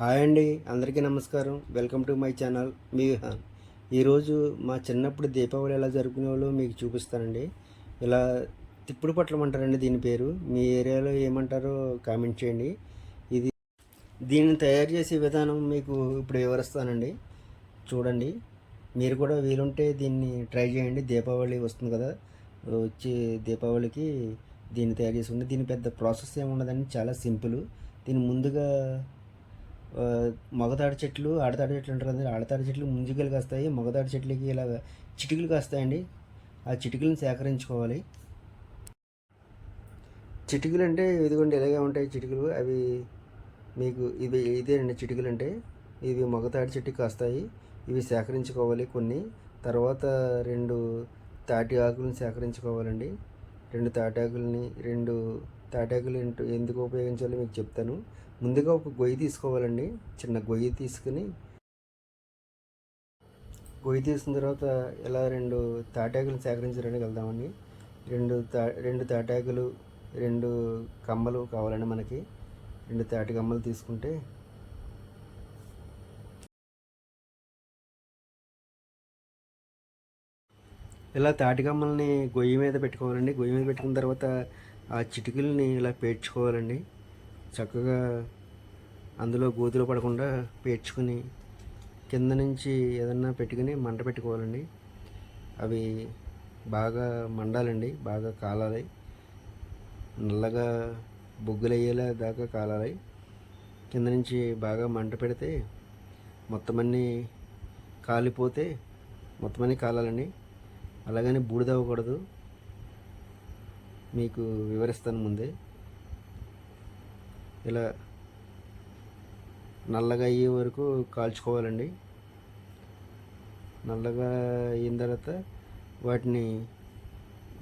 Hi అండి అందరికీ నమస్కారం. వెల్కమ్ టు మై ఛానల్ మీ విహాన్. ఈరోజు మా చిన్నప్పుడు దీపావళి ఎలా జరుపుకునేవాళ్ళో మీకు చూపిస్తానండి. ఇలా తిప్పుడు పట్లం అంటారండి దీని పేరు. మీ ఏరియాలో ఏమంటారో కామెంట్ చేయండి. ఇది దీన్ని తయారు చేసే విధానం మీకు ఇప్పుడు వివరిస్తానండి. చూడండి మీరు కూడా వీలుంటే దీన్ని ట్రై చేయండి. దీపావళి వస్తుంది కదా వచ్చి దీపావళికి దీన్ని తయారు చేసుకుంటే దీని పెద్ద ప్రాసెస్ ఏముండదండి చాలా సింపుల్. దీన్ని ముందుగా మగతాడి చెట్లు ఆడతాడి చెట్లు అంటారు కదా ఆడతాడి చెట్లు ముంజికలు కాస్తాయి మగతాడి చెట్లకి ఇలా చిటికలు కాస్తాయండి. ఆ చిటికలను సేకరించుకోవాలి. చిటికలు అంటే ఇదిగోండి ఇలాగే ఉంటాయి చిటికలు. అవి మీకు ఇవి ఇదే అండి చిటికలు అంటే. ఇవి మగతాడి చెట్టు కాస్తాయి. ఇవి సేకరించుకోవాలి కొన్ని. తర్వాత రెండు తాటి ఆకులను సేకరించుకోవాలండి. రెండు తాటాకులని రెండు తాటాకులు ఎందుకు ఉపయోగించాలో మీకు చెప్తాను. ముందుగా ఒక గొయ్యి తీసుకోవాలండి. చిన్న గొయ్యి తీసుకుని గొయ్యి తీసుకున్న తర్వాత ఇలా రెండు తాటాకులు సేకరించడానికి వెళ్దామండి. రెండు తా రెండు తాటాకులు రెండు కమ్మలు కావాలండి మనకి. రెండు తాటి కమ్మలు తీసుకుంటే ఇలా తాటి కమ్మల్ని గొయ్యి మీద పెట్టుకోవాలండి. గొయ్యి మీద పెట్టుకున్న తర్వాత ఆ చిటికల్ని ఇలా పేర్చుకోవాలండి. చక్కగా అందులో గోతులు పడకుండా పేర్చుకుని కింద నుంచి ఏదన్నా పెట్టుకుని మంట పెట్టుకోవాలండి. అవి బాగా మండాలండి బాగా కాలాలి. నల్లగా బొగ్గులు అయ్యేలా దాకా కాలాలి. కింద నుంచి బాగా మంట పెడితే మొత్తం అన్నీ కాలిపోతే మొత్తం అన్నీ కాలాలండి. అలాగని బూడిద అవ్వకూడదు. మీకు వివరిస్తాను ముందే. ఇలా నల్లగా అయ్యే వరకు కాల్చుకోవాలండి. నల్లగా అయిన తర్వాత వాటిని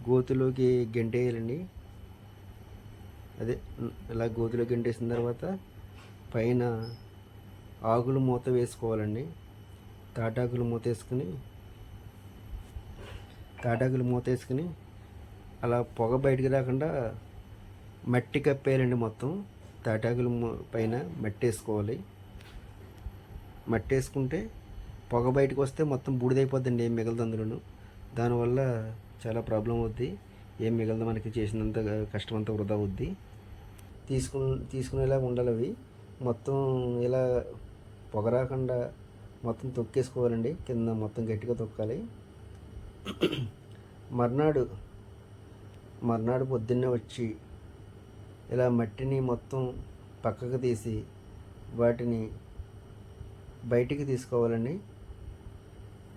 గోతులోకి గెంటేయాలండి. అదే ఇలా గోతులో గెంటేసిన తర్వాత పైన ఆకులు మూత వేసుకోవాలండి. తాటాకులు మూత వేసుకుని తాటాకులు మూత వేసుకుని అలా పొగ బయటికి రాకుండా మట్టి కప్పేయాలండి మొత్తం. తాటాకులు పైన మట్టేసుకోవాలి. మట్టేసుకుంటే పొగ బయటకు వస్తే మొత్తం బూడిదైపోద్దండి ఏం మిగలదు అందులోను. దానివల్ల చాలా ప్రాబ్లం అవుద్ది. ఏం మిగలదు మనకి చేసినంత కష్టం అంతా వృధా అవుద్ది. తీసుకు తీసుకునేలా ఉండాలి అవి. మొత్తం ఇలా పొగ రాకుండా మొత్తం తొక్కేసుకోవాలండి. కింద మొత్తం గట్టిగా తొక్కాలి. మర్నాడు మర్నాడు పొద్దున్నే వచ్చి ఇలా మట్టిని మొత్తం పక్కకు తీసి వాటిని బయటికి తీసుకోవాలండి.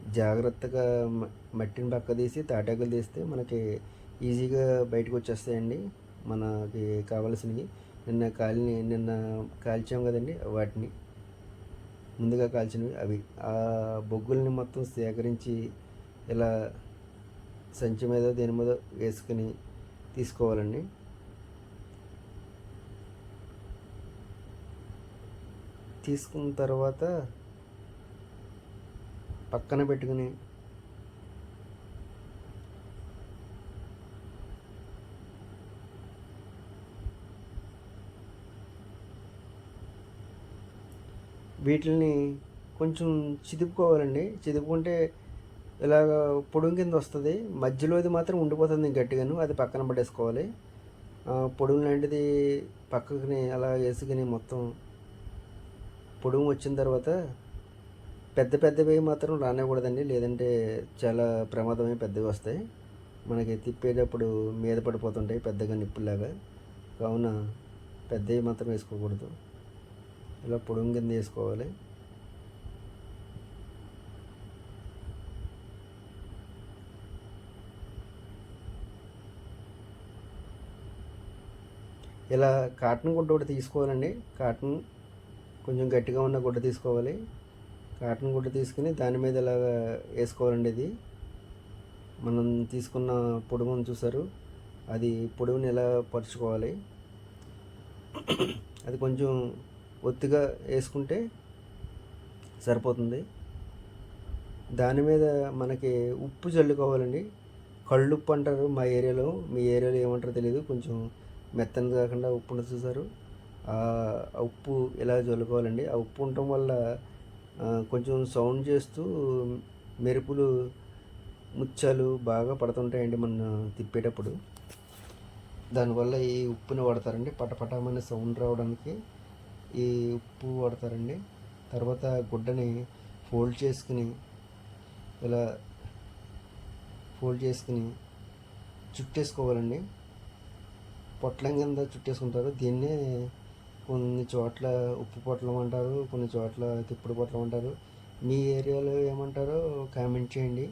జాగ్రత్తగా మట్టిని పక్క తీసి తాటాకులు తీస్తే మనకి ఈజీగా బయటకు వచ్చేస్తాయండి. మనకి కావాల్సినవి. నిన్న కాలిని నిన్న కాల్చాం కదండి వాటిని. ముందుగా కాల్చినవి అవి. ఆ బొగ్గుల్ని మొత్తం సేకరించి ఇలా సంచి మీద దేని మీద వేసుకుని తీసుకోవాలండి. తీసుకున్న తర్వాత పక్కన పెట్టుకుని వీటిని కొంచెం చిదుపుకోవాలండి. చిదుపుకుంటే ఇలాగ పొడుం కింద వస్తుంది. మధ్యలోది మాత్రం ఉండిపోతుంది గట్టిగాను అది పక్కన పడేసుకోవాలి. ఆ, పొడుం లాంటిది పక్కకుని అలా వేసుకుని మొత్తం పొడుము వచ్చిన తర్వాత పెద్ద పెద్దవి మాత్రం రానివ్వకూడదండి. లేదంటే చాలా ప్రమాదమే పెద్దవి వస్తాయి. మనకి తిప్పేటప్పుడు మీద పడిపోతుంటాయి పెద్దగా నిప్పులాగా కావున పెద్దవి మాత్రం వేసుకోకూడదు. ఇలా పొడుము కింద వేసుకోవాలి. ఇలా కాటన్ గుడ్డ ఒకటి తీసుకోవాలండి. కాటన్ కొంచెం గట్టిగా ఉన్న గుడ్డ తీసుకోవాలి. కాటన్ గుడ్డ తీసుకుని దాని మీద ఇలాగా వేసుకోవాలండి ఇది. మనం తీసుకున్న పొడుగును చూసారు అది పొడుగుని ఎలా పరుచుకోవాలి? అది కొంచెం ఒత్తిగా వేసుకుంటే సరిపోతుంది. దాని మీద మనకి ఉప్పు చల్లుకోవాలండి. కళ్ళుప్పు అంటారు మా ఏరియాలో. మీ ఏరియాలో ఏమంటారో తెలియదు కొంచెం మెత్తని కాకుండా ఉప్పు చూసారు ఉప్పు ఇలా చల్లుకోవాలండి ఆ ఉప్పు ఉండటం వల్ల కొంచెం సౌండ్ చేస్తూ మెరుపులు ముత్యాలు బాగా పడుతుంటాయండి మన తిప్పేటప్పుడు. దానివల్ల ఈ ఉప్పుని వాడతారండి. పటపటమనే సౌండ్ రావడానికి ఈ ఉప్పు వాడతారండి. తర్వాత గుడ్డని ఫోల్డ్ చేసుకుని ఇలా ఫోల్డ్ చేసుకుని చుట్టేసుకోవాలండి. పొట్లం కింద చుట్టేసుకుంటారు. దీన్నే కొన్ని చోట్ల ఉప్పు పొట్లం అంటారు కొన్ని చోట్ల తిప్పుడు పొట్లం అంటారు. మీ ఏరియాలో ఏమంటారో కామెంట్ చేయండి.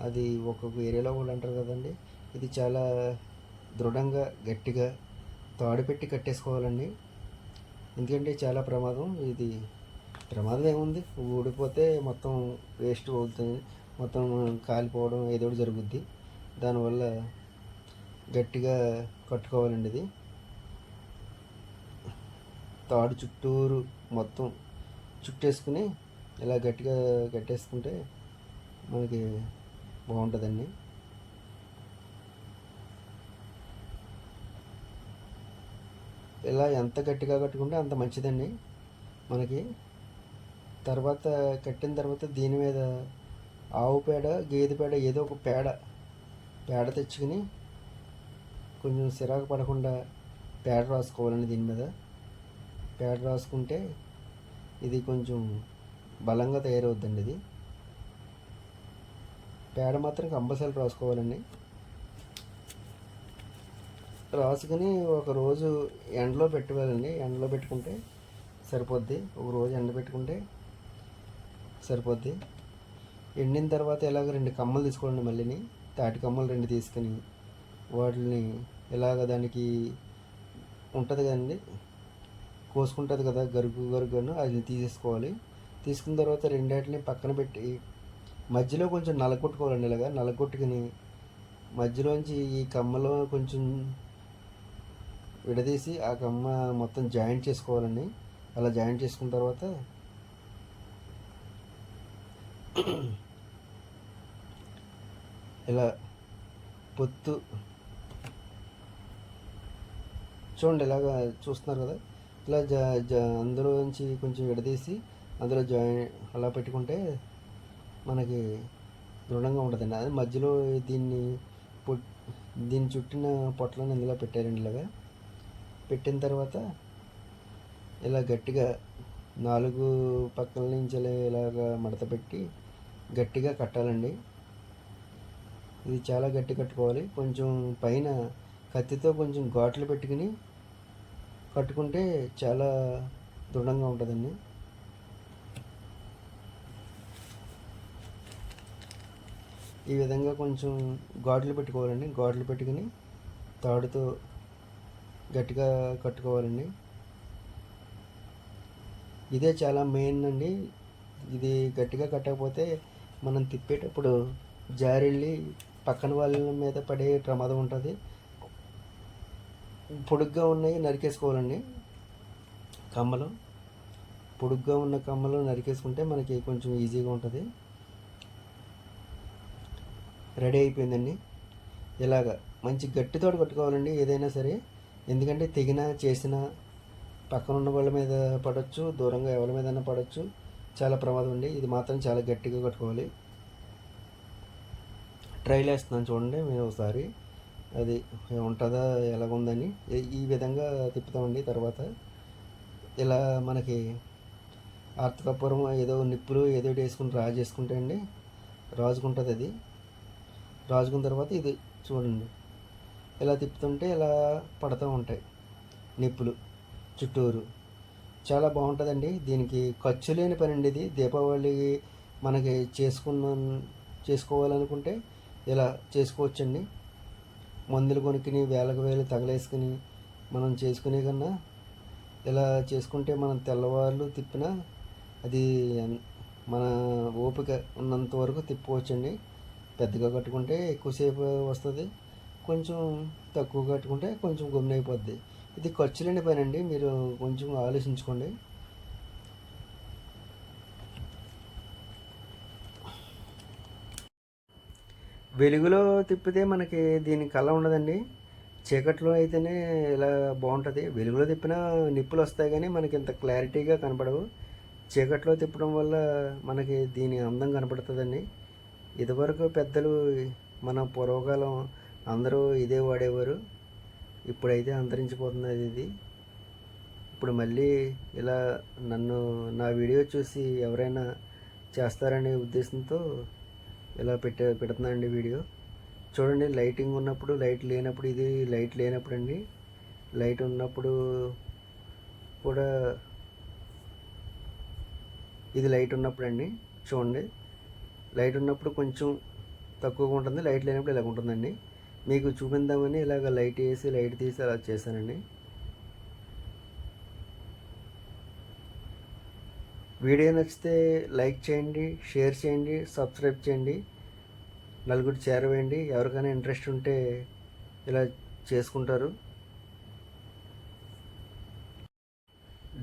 అది ఒక్కొక్క ఏరియాలో వాళ్ళు అంటారు కదండి. ఇది చాలా దృఢంగా గట్టిగా తాడు పెట్టి కట్టేసుకోవాలండి. ఎందుకంటే చాలా ప్రమాదం. ఇది ప్రమాదం ఏముంది? ఊడిపోతే మొత్తం వేస్ట్ అవుతుంది. మొత్తం కాలిపోవడం ఏదో ఒకటి జరుగుద్ది. దానివల్ల గట్టిగా కట్టుకోవాలండి ఇది. తాడు చుట్టూరు మొత్తం చుట్టేసుకుని ఇలా గట్టిగా కట్టేసుకుంటే మనకి బాగుంటుందండి. ఇలా ఎంత గట్టిగా కట్టుకుంటే అంత మంచిదండి మనకి. తర్వాత కట్టిన తర్వాత దీని మీద ఆవు పేడ గేదె పేడ ఏదో ఒక పేడ పేడ తెచ్చుకుని కొంచెం సిరాకు పడకుండా పేడ రాసుకోవాలండి దీని మీద. పేడ రాసుకుంటే ఇది కొంచెం బలంగా తయారవుద్దండి ఇది. పేడ మాత్రం కంపల్సరీ రాసుకోవాలండి. రాసుకుని ఒక రోజు ఎండలో పెట్టుకోవాలండి ఎండలో పెట్టుకుంటే సరిపోద్ది. ఒక రోజు ఎండ పెట్టుకుంటే సరిపోద్ది. ఎండిన తర్వాత ఇలాగ రెండు కమ్మలు తీసుకోండి మళ్ళీని. తాటి కమ్మలు రెండు తీసుకుని వాటిని ఇలాగ దానికి ఉంటుంది కదండి కోసుకుంటుంది కదా గరుగు గరుగును అది తీసేసుకోవాలి. తీసుకున్న తర్వాత రెండాటిని పక్కన పెట్టి మధ్యలో కొంచెం నలగొట్టుకోవాలండి ఇలాగా. నలగొట్టుకుని మధ్యలోంచి ఈ కమ్మలో కొంచెం విడదీసి ఆ కమ్మ మొత్తం జాయింట్ చేసుకోవాలండి. అలా జాయింట్ చేసుకున్న తర్వాత ఇలా పొత్తు చూడండి ఇలాగా చూస్తున్నారు కదా. ఇట్లా జ జ అందులో నుంచి కొంచెం విడదీసి అందులో జాయిన్ అలా పెట్టుకుంటే మనకి దృఢంగా ఉంటుందండి. అది మధ్యలో దీన్ని పొట్ దీన్ని చుట్టిన పొట్లను ఇందులో పెట్టారండి ఇలాగా పెట్టిన తర్వాత ఇలా గట్టిగా నాలుగు పక్కల నుంచి ఇలాగా మడత పెట్టి గట్టిగా కట్టాలండి. ఇది చాలా గట్టి కట్టుకోవాలి. కొంచెం పైన కత్తితో కొంచెం ఘాట్లు పెట్టుకుని కట్టుకుంటే చాలా దృఢంగా ఉంటుందండి. ఈ విధంగా కొంచెం గాడ్లు పెట్టుకోవాలండి. గాడ్లు పెట్టుకుని తాడుతో గట్టిగా కట్టుకోవాలండి. ఇదే చాలా మెయిన్ అండి. ఇది గట్టిగా కట్టకపోతే మనం తిప్పేటప్పుడు జారిళ్ళి పక్కన వాళ్ళ మీద పడే ప్రమాదం ఉంటుంది. పొడుగ్గా ఉన్నాయి నరికేసుకోవాలండి. కమ్మలు. పొడుగ్గా ఉన్న కమ్మలు నరికేసుకుంటే మనకి కొంచెం ఈజీగా ఉంటుంది. రెడీ అయిపోయిందండి. ఇలాగ మంచి గట్టితో కట్టుకోవాలండి ఏదైనా సరే. ఎందుకంటే తెగిన చేసిన పక్కన ఉన్న వాళ్ళ మీద పడవచ్చు దూరంగా ఎవరి మీదైనా పడవచ్చు చాలా ప్రమాదం అండి. ఇది మాత్రం చాలా గట్టిగా కట్టుకోవాలి. ట్రైల్ వేస్తున్నాను చూడండి మీరు ఒకసారి. అది ఉంటుందా ఎలాగుందని. ఈ- విధంగా తిప్పుతామండి. తర్వాత ఇలా మనకి ఆర్తకపురం ఏదో నిప్పులు ఏదో ఒకటి వేసుకుని రాజేసుకుంటే అండి రాజుకుంటుంది అది. రాజుకున్న తర్వాత ఇది చూడండి. ఇలా తిప్పుతుంటే ఇలా పడుతూ ఉంటాయి నిప్పులు చుట్టూరు. చాలా బాగుంటుందండి. దీనికి ఖర్చు లేని పని అండి ఇది. దీపావళి మనకి చేసుకున్న చేసుకోవాలనుకుంటే ఇలా చేసుకోవచ్చండి. మందులు కొనుక్కుని వేలకు వేలు తగలేసుకుని మనం చేసుకునే కన్నా ఇలా చేసుకుంటే మనం తెల్లవారులు తిప్పినా అది మన ఓపిక ఉన్నంత వరకు తిప్పవచ్చండి పెద్దగా కట్టుకుంటే ఎక్కువసేపు వస్తుంది కొంచెం తక్కువ కట్టుకుంటే కొంచెం గమ్మున ఇది ఖర్చు లేని పని అండి మీరు కొంచెం ఆలోచించుకోండి. వెలుగులో తిప్పితే మనకి దీని కళ ఉండదండి. చీకట్లో అయితేనే ఇలా బాగుంటుంది. వెలుగులో తిప్పినా నిప్పులు వస్తాయి కానీ మనకి ఇంత క్లారిటీగా కనపడవు. చీకట్లో తిప్పడం వల్ల మనకి దీని అందం కనపడుతుందండి. ఇదివరకు పెద్దలు మన పూర్వకాలం అందరూ ఇదే వాడేవారు. ఇప్పుడైతే అంతరించిపోతున్నది ఇది. ఇప్పుడు మళ్ళీ ఇలా నన్ను నా వీడియో చూసి ఎవరైనా చేస్తారనే ఉద్దేశంతో ఇలా పెట్టే పెడుతున్నానండి వీడియో? చూడండి లైటింగ్ ఉన్నప్పుడు లైట్ లేనప్పుడు ఇది లైట్ లేనప్పుడు అండి. లైట్ ఉన్నప్పుడు కూడా ఇది లైట్ ఉన్నప్పుడు అండి. చూడండి. లైట్ ఉన్నప్పుడు కొంచెం తక్కువగా ఉంటుంది. లైట్ లేనప్పుడు ఇలాగ ఉంటుందండి. మీకు చూపిందామని ఇలాగ లైట్ వేసి లైట్ తీసి అలా చేశానండి. వీడియో నచ్చితే లైక్ చేయండి షేర్ చేయండి సబ్స్క్రైబ్ చేయండి. నలుగురు చేరవేయండి. ఎవరికైనా ఇంట్రెస్ట్ ఉంటే ఇలా చేసుకుంటారు.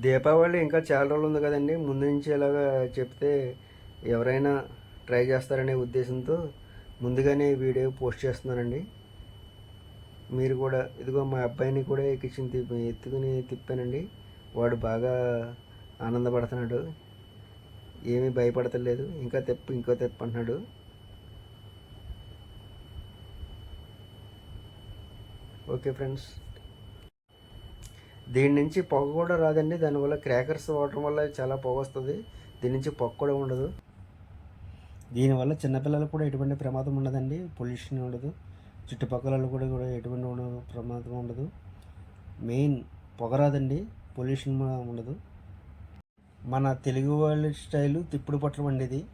దీపావళి ఇంకా చాలా రోజులు ఉంది కదండి. ముందు నుంచి ఇలాగా చెప్తే ఎవరైనా ట్రై చేస్తారనే ఉద్దేశంతో ముందుగానే వీడియో పోస్ట్ చేస్తున్నానండి. మీరు కూడా ఇదిగో మా అబ్బాయిని కూడా కిచెన్ తిప్పి ఎత్తుకుని తిప్పానండి. వాడు బాగా ఆనందపడుతున్నాడు. ఏమీ భయపడతలేదు. ఇంకా తెప్పు ఇంకో తెప్పు అంటున్నాడు ఓకే ఫ్రెండ్స్. దీని నుంచి పొగ కూడా రాదండి. దానివల్ల క్రాకర్స్ వాడటం వల్ల చాలా పొగ వస్తుంది. దీని నుంచి పొగ కూడా ఉండదు. దీనివల్ల చిన్నపిల్లలకు కూడా ఎటువంటి ప్రమాదం ఉండదండి. పొల్యూషన్ ఉండదు. చుట్టుపక్కల కూడా కూడా ఎటువంటి ప్రమాదం ఉండదు. మెయిన్ పొగ రాదండి. పొల్యూషన్ ఉండదు. మన తెలుగు వాళ్ళ స్టైలు తిప్పుడు పట్టడం అండి ఇది.